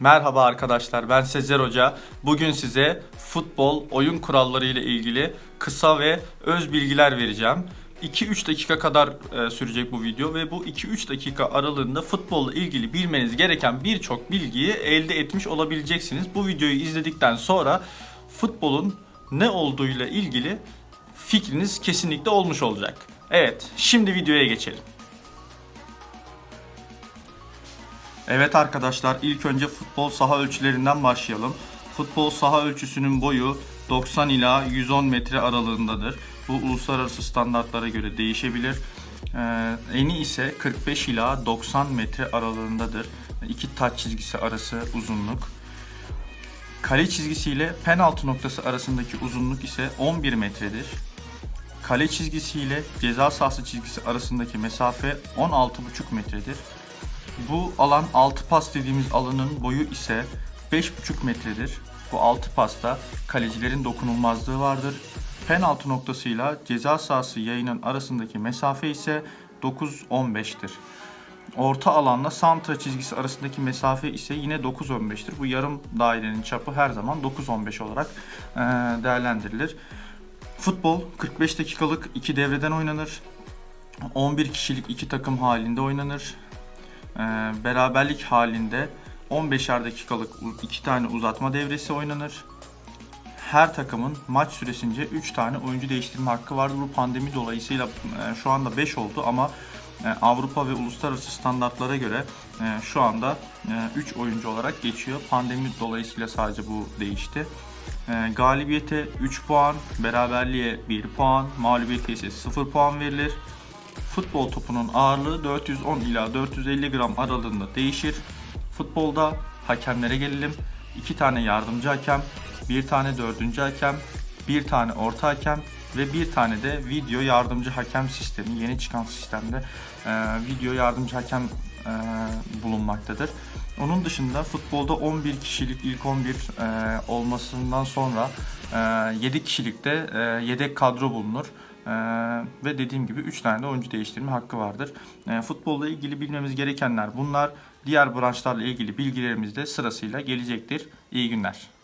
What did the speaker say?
Merhaba arkadaşlar ben Sezer Hoca. Bugün size futbol oyun kuralları ile ilgili kısa ve öz bilgiler vereceğim. 2-3 dakika kadar e, sürecek bu video ve bu 2-3 dakika aralığında futbolla ilgili bilmeniz gereken birçok bilgiyi elde etmiş olabileceksiniz. Bu videoyu izledikten sonra futbolun ne olduğuyla ilgili fikriniz kesinlikle olmuş olacak. Evet, şimdi videoya geçelim. Evet arkadaşlar ilk önce futbol saha ölçülerinden başlayalım. Futbol saha ölçüsünün boyu 90 ila 110 metre aralığındadır. Bu uluslararası standartlara göre değişebilir. Ee, eni ise 45 ila 90 metre aralığındadır. İki taç çizgisi arası uzunluk. Kale çizgisi ile penaltı noktası arasındaki uzunluk ise 11 metredir. Kale çizgisi ile ceza sahası çizgisi arasındaki mesafe 16,5 metredir. Bu alan 6 pas dediğimiz alanın boyu ise 5,5 metredir. Bu 6 pasta kalecilerin dokunulmazlığı vardır. Penaltı noktasıyla ceza sahası yayının arasındaki mesafe ise 9-15'tir. Orta alanla santra çizgisi arasındaki mesafe ise yine 9-15'tir. Bu yarım dairenin çapı her zaman 9-15 olarak değerlendirilir. Futbol 45 dakikalık iki devreden oynanır. 11 kişilik iki takım halinde oynanır. Ee, beraberlik halinde 15'er dakikalık iki tane uzatma devresi oynanır. Her takımın maç süresince 3 tane oyuncu değiştirme hakkı vardır. Bu pandemi dolayısıyla e, şu anda 5 oldu ama e, Avrupa ve uluslararası standartlara göre e, şu anda 3 oyuncu olarak geçiyor. Pandemi dolayısıyla sadece bu değişti. Galibiyete 3 puan, beraberliğe 1 puan, mağlubiyete ise 0 puan verilir. Futbol topunun ağırlığı 410 ila 450 gram aralığında değişir. Futbolda hakemlere gelelim. 2 tane yardımcı hakem, 1 tane dördüncü hakem, 1 tane orta hakem ve bir tane de video yardımcı hakem sistemi yeni çıkan sistemde e, video yardımcı hakem e, bulunmaktadır. Onun dışında futbolda 11 kişilik ilk 11 e, olmasından sonra e, 7 kişilikte e, yedek kadro bulunur. Ee, ve dediğim gibi 3 tane de oyuncu değiştirme hakkı vardır. Ee, futbolla ilgili bilmemiz gerekenler bunlar. Diğer branşlarla ilgili bilgilerimiz de sırasıyla gelecektir. İyi günler.